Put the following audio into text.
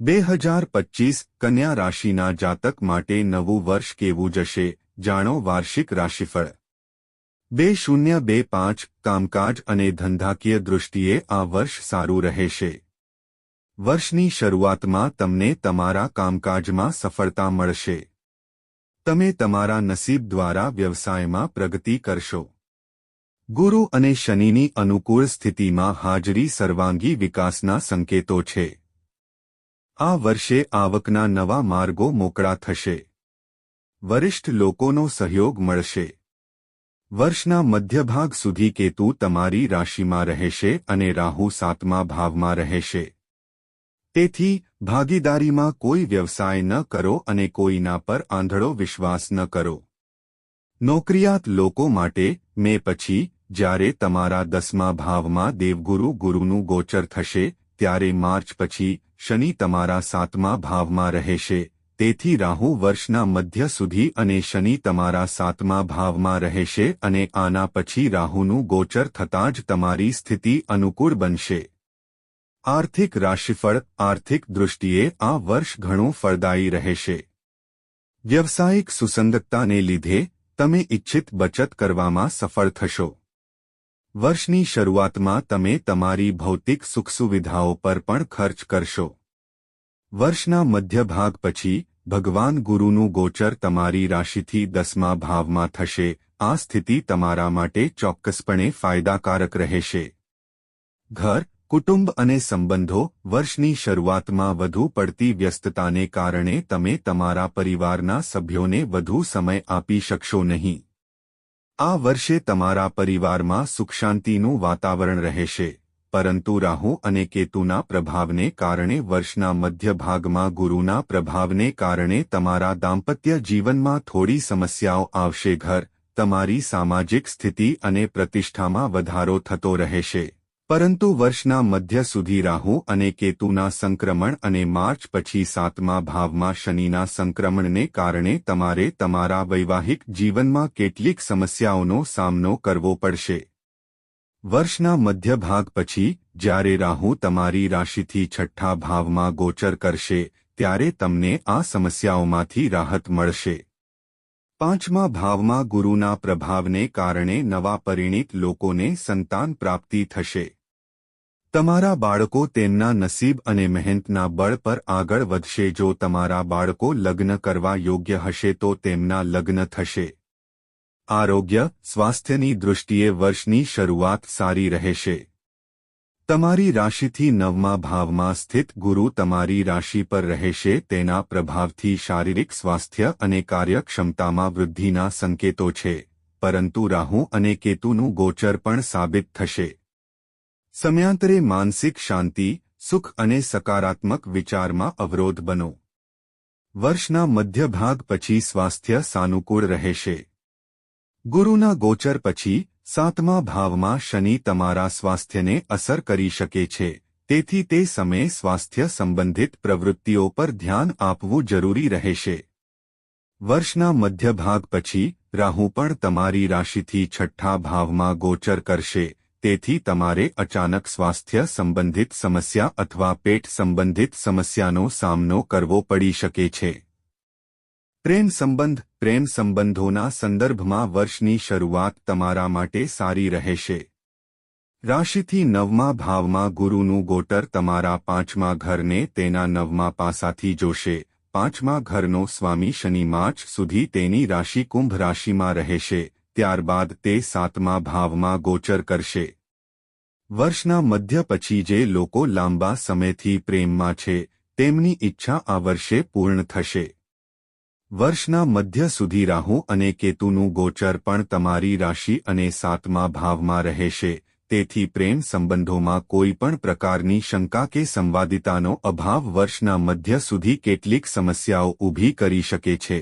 બે હજાર પચીસ કન્યા રાશિના જાતક માટે નવું વર્ષ કેવું જશે, જાણો વાર્ષિક રાશિફળ. બે શૂન્ય બે પાંચ કામકાજ અને ધંધાકીય દૃષ્ટિએ આ વર્ષ સારું રહેશે. વર્ષની શરૂઆતમાં તમને તમારા કામકાજમાં સફળતા મળશે. તમે તમારા નસીબ દ્વારા વ્યવસાયમાં પ્રગતિ કરશો. ગુરુ અને શનિની અનુકૂળ સ્થિતિમાં હાજરી સર્વાંગી વિકાસના સંકેતો છે. આ વર્ષે આવકના નવા માર્ગો મોકળા થશે. વરિષ્ઠ લોકોનો સહયોગ મળશે. વર્ષના મધ્યભાગ સુધી કેતુ તમારી રાશિમાં રહેશે અને રાહુ સાતમા ભાવમાં રહેશે. તેથી, ભાગીદારીમાં કોઈ વ્યવસાય ન કરો અને કોઈના પર આંધળો વિશ્વાસ ન કરો. નોકરિયાત લોકો માટે, મે પછી, જ્યારે તમારા દસમા ભાવમાં દેવગુરુ ગુરુનું ગોચર થશે, ત્યારે માર્ચ પછી શનિ તમારા સાતમા ભાવમાં રહેશે, તેથી રાહુ વર્ષના મધ્ય સુધી અને શનિ તમારા સાતમા ભાવમાં રહેશે અને આના પછી રાહુનું ગોચર થતાં જ તમારી સ્થિતિ અનુકૂળ બનશે. આર્થિક રાશિફળ, આર્થિક દૃષ્ટિએ આ વર્ષ ઘણું ફળદાયી રહેશે. વ્યવસાયિક સુસંગતતાને લીધે, તમે ઇચ્છિત બચત કરવામાં સફળ થશો. વર્ષની શરૂઆતમાં તમે તમારી ભૌતિક સુખસુવિધાઓ પર પણ ખર્ચ કરશો. વર્ષના મધ્યભાગ પછી, ભગવાન ગુરુનું ગોચર તમારી રાશિથી દસમા ભાવમાં થશે, આ સ્થિતિ તમારા માટે ચોક્કસપણે ફાયદાકારક રહેશે. ઘર, કુટુંબ અને સંબંધો વર્ષની શરૂઆતમાં વધુ પડતી વ્યસ્તતાને કારણે તમે તમારા પરિવારના સભ્યોને વધુ સમય આપી શકશો નહીં. આ વર્ષે તમારા પરિવારમાં સુખશાંતિનું વાતાવરણ રહેશે, પરંતુ રાહુ અને કેતુના પ્રભાવને કારણે વર્ષના મધ્યભાગમાં ગુરુના પ્રભાવને કારણે તમારા દાંપત્ય જીવનમાં થોડી સમસ્યાઓ આવશે. ઘર, તમારી સામાજિક સ્થિતિ અને પ્રતિષ્ઠામાં વધારો થતો રહેશે. પરંતુ વર્ષના મધ્ય સુધી રાહુ અને કેતુના સંક્રમણ અને માર્ચ પછી સાતમા ભાવમાં શનિના સંક્રમણને કારણે તમારે તમારા વૈવાહિક જીવનમાં કેટલીક સમસ્યાઓનો સામનો કરવો પડશે. વર્ષના મધ્ય ભાગ પછી, જ્યારે રાહુ તમારી રાશિથી છઠ્ઠા ભાવમાં ગોચર કરશે, ત્યારે તમને આ સમસ્યાઓમાંથી રાહત મળશે. પાંચમા ભાવમાં ગુરુના પ્રભાવને કારણે નવા પરિણીત લોકોને સંતાન પ્રાપ્તિ થશે. તમારા બાળકો તેમના નસીબ અને મહેનતના બળ પર આગળ વધશે. જો તમારા બાળકો લગ્ન કરવા યોગ્ય હશે, તો તેમના લગ્ન થશે. આરોગ્ય, સ્વાસ્થ્યની દૃષ્ટિએ વર્ષની શરૂઆત સારી રહેશે. તમારી રાશિથી નવમા ભાવમાં સ્થિત ગુરુ તમારી રાશિ પર રહેશે. તેના પ્રભાવથી શારીરિક સ્વાસ્થ્ય અને કાર્યક્ષમતામાં વૃદ્ધિના સંકેતો છે. પરંતુ રાહુ અને કેતુનું ગોચર પણ સાબિત થશે. સમયાંતરે માનસિક શાંતિ, સુખ અને સકારાત્મક વિચારમાં અવરોધ બનો. વર્ષના મધ્ય ભાગ પછી સ્વાસ્થ્ય સાનુકૂળ રહેશે. ગુરુના ગોચર પછી સાતમા ભાવમાં શનિ તમારા સ્વાસ્થ્યને અસર કરી શકે છે, તેથી તે સમયે સ્વાસ્થ્ય સંબંધિત પ્રવૃત્તિઓ પર ધ્યાન આપવું જરૂરી રહેશે. વર્ષના મધ્ય ભાગ પછી રાહુ પણ તમારી રાશિથી છઠ્ઠા ભાવમાં ગોચર કરશે તેથી તમારે અચાનક સ્વાસ્થ્ય સંબંધિત સમસ્યા અથવા પેટ સંબંધિત સમસ્યાનો સામનો કરવો પડી શકે છે. પ્રેમ સંબંધ પ્રેમ સંબંધોના સંદર્ભમાં વર્ષની શરૂઆત તમારા માટે સારી રહેશે. રાશિથી નવમા ભાવમાં ગુરુનું ગોટર તમારા પાંચમા ઘરને તેના નવમા પાસાથી જોશે. પાંચમા ઘરનો સ્વામી શનિ માર્ચ સુધી તેની રાશિ કુંભ રાશિમાં રહેશે. ત્યારબાદ તે સાતમા ભાવમાં ગોચર કરશે. વર્ષના મધ્ય પછી જે લોકો લાંબા સમયથી પ્રેમમાં છે, તેમની ઈચ્છા આ વર્ષે પૂર્ણ થશે. વર્ષના મધ્ય સુધી રાહુ અને કેતુનું ગોચર પણ તમારી રાશિ અને સાતમા ભાવમાં રહેશે, તેથી પ્રેમ સંબંધોમાં કોઈ પણ પ્રકારની શંકા કે સંવાદિતાનો અભાવ વર્ષના મધ્ય સુધી કેટલીક સમસ્યાઓ ઊભી કરી શકે છે.